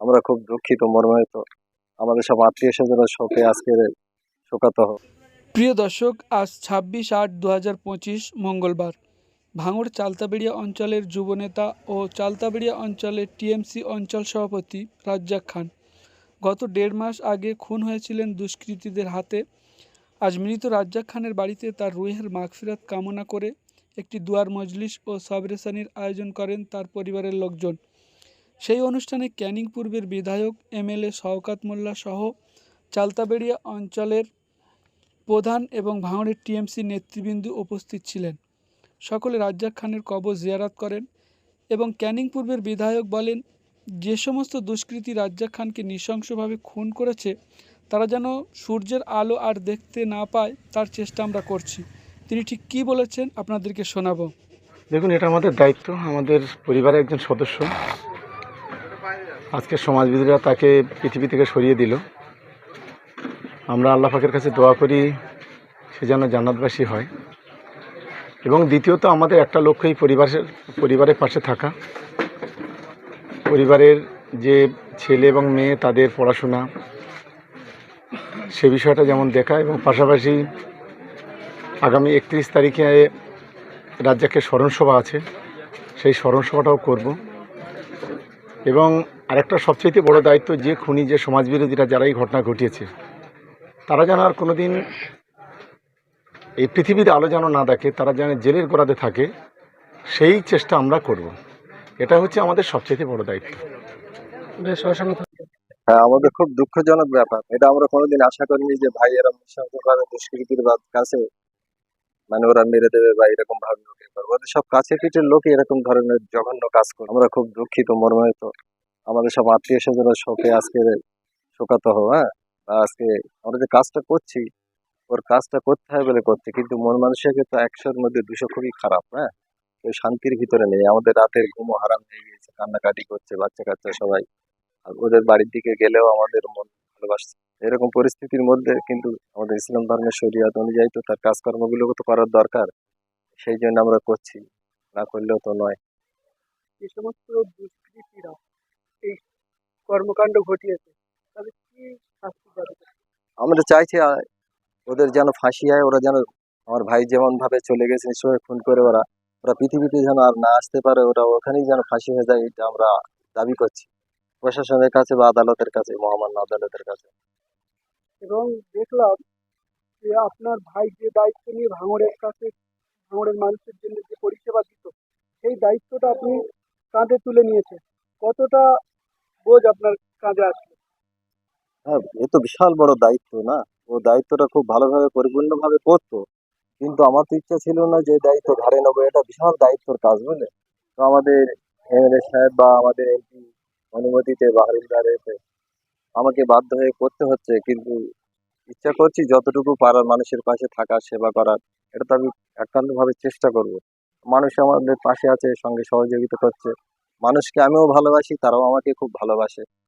আমরা খুব দুঃখিত, মর্মাহত। আমাদের সব আত্মীয় স্বজনের শোকে আজকে শোকাতহ প্রিয় দর্শক, আজ ছাব্বিশ আট দু মঙ্গলবার। ভাঙড় চালতাবেড়িয়া অঞ্চলের যুবনেতা ও চালতাবেড়িয়া অঞ্চলের টিএমসি অঞ্চল সভাপতি রাজ্জাক খান। গত দেড় মাস আগে খুন হয়েছিলেন দুষ্কৃতীদের হাতে। আজ মৃত রাজ্জাক খানের বাড়িতে তার রুহের মাগফিরাত কামনা করে একটি দুয়ার মজলিস ও সাবরেসানির আয়োজন করেন তার পরিবারের লোকজন। সেই অনুষ্ঠানে ক্যানিং পূর্বের বিধায়ক, এমএলএ শওকাত মোল্লা সহ চালতাবেড়িয়া অঞ্চলের প্রধান এবং ভাঙড়ের টিএমসি নেতৃবৃন্দ উপস্থিত ছিলেন। সকলে রাজ্জাক খানের কবর জিয়ারাত করেন এবং ক্যানিং পূর্বের বিধায়ক বলেন, যে সমস্ত দুষ্কৃতী রাজ্জাক খানকে নৃশংসভাবে খুন করেছে, তারা যেন সূর্যের আলো আর দেখতে না পায়, তার চেষ্টা আমরা করছি। তিনি ঠিক কী বলেছেন আপনাদেরকে শোনাবো? দেখুন, এটা আমাদের দায়িত্ব, আমাদের পরিবারের একজন সদস্য। আজকে সমাজবিদরা তাকে পৃথিবী থেকে সরিয়ে দিল। আমরা আল্লাহ পাকের কাছে দোয়া করি, সে যেন জান্নাতবাসী হয়। এবং দ্বিতীয়ত, আমাদের একটা লক্ষ্যই পরিবারের পরিবারের পাশে থাকা। পরিবারের যে ছেলে এবং মেয়ে, তাদের পড়াশোনা, সে বিষয়টা যেমন দেখা এবং পাশাপাশি আগামী একত্রিশ তারিখে রাজ্জাকের স্মরণসভা আছে। সেই স্মরণসভাটাও করব। এবং আরেকটা সবচেয়ে বড় দায়িত্ব যে খুনি যে সমাজবিরোধীরা যারা এই ঘটনা ঘটিয়েছে তারা যেন আর কোনো দিন এই পৃথিবীতে আলো যেন না দেখে তারা যেন জেলের গোড়াতে থাকে সেই চেষ্টা আমরা করব। এটা হচ্ছে আমাদের সবচেয়ে বড় দায়িত্ব। হ্যাঁ আমাদের খুব দুঃখজনক ব্যাপার। এটা আমরা কোনোদিন আশা করিনি যে ভাই এরা দুষ্কৃতির কাছে মানে ওরা মেরে দেবে বা এরকম ভাবে ওদের সব কাছে পিঠের লোকে এরকম ধরনের জঘন্য কাজ করে। আমরা খুব দুঃখিত, মর্মাহত। আমাদের সব আত্মীয় স্বজনের শোকে আজকে শোকাতহ হ্যাঁ? আজকে আমরা যে কাজটা করছি, ওর কাজটা করতে হয় বলে করছে, কিন্তু মন মানুষের তো একশোর মধ্যে দুশো খুবই খারাপ হ্যাঁ? ওই শান্তির ভিতরে নেই। আমাদের রাতের ঘুমও হারাম হয়ে গিয়েছে, কান্নাকাটি করছে বাচ্চা কাচ্চা সবাই। আর ওদের বাড়ির দিকে গেলেও আমাদের মন ভালোবাসছে। এরকম পরিস্থিতির মধ্যে কিন্তু আমাদের ইসলাম ধর্মের শরীয়ত অনুযায়ী তো তার কাজকর্মগুলো তো করার দরকার। সেই জন্য আমরা করছি না করলেও তো নয়। যে সমস্ত দুষ্কৃতীরা এই কর্মকাণ্ড ঘটিয়েছে তাদের কি শাস্তি আমরা চাইছি ওদের যেন ফাঁসি হয় ওরা যেন আমার ভাই যেমন ভাবে চলে গেছে নিশ্চয়ই খুন করে ওরা। ওরা পৃথিবীতে যেন আর না আসতে পারে ওরা ওখানেই যেন ফাঁসি হয়ে যায় এটা আমরা দাবি করছি। প্রশাসনের কাছে বা আদালতের কাছে মহামান্য আদালতের কাছে। এবং দেখলাম যে আপনার ভাই যে দায়িত্ব নিয়ে ভাঙড়ের কাছে ভাঙড়ের মানুষের জন্য যে পরিষেবা দিত সেই দায়িত্বটা আপনি কাঁধে তুলে নিয়েছেন। কতটা বোঝ আপনার কাঁধে আসলো? হ্যাঁ এ তো বিশাল বড় দায়িত্ব না? ও দায়িত্বটা খুব ভালোভাবে পরিপূর্ণভাবে করতো। কিন্তু আমার তো ইচ্ছা ছিল না যে দায়িত্ব ঘাড়ে নেব এটা বিশাল দায়িত্বর কাজ বুঝলে তো আমাদের এমএলএ সাহেব বা আমাদের এমপি অনুমতিতে বাহারিদারেতে আমাকে বাধ্য হয়ে করতে হচ্ছে, কিন্তু ইচ্ছা করছি যতটুকু পারার মানুষের পাশে থাকার সেবা করার, এটা তো আমি একান্তভাবে চেষ্টা করব। মানুষ আমাদের পাশে আছে, সঙ্গে সহযোগিতা করছে। মানুষকে আমিও ভালোবাসি, তারাও আমাকে খুব ভালোবাসে।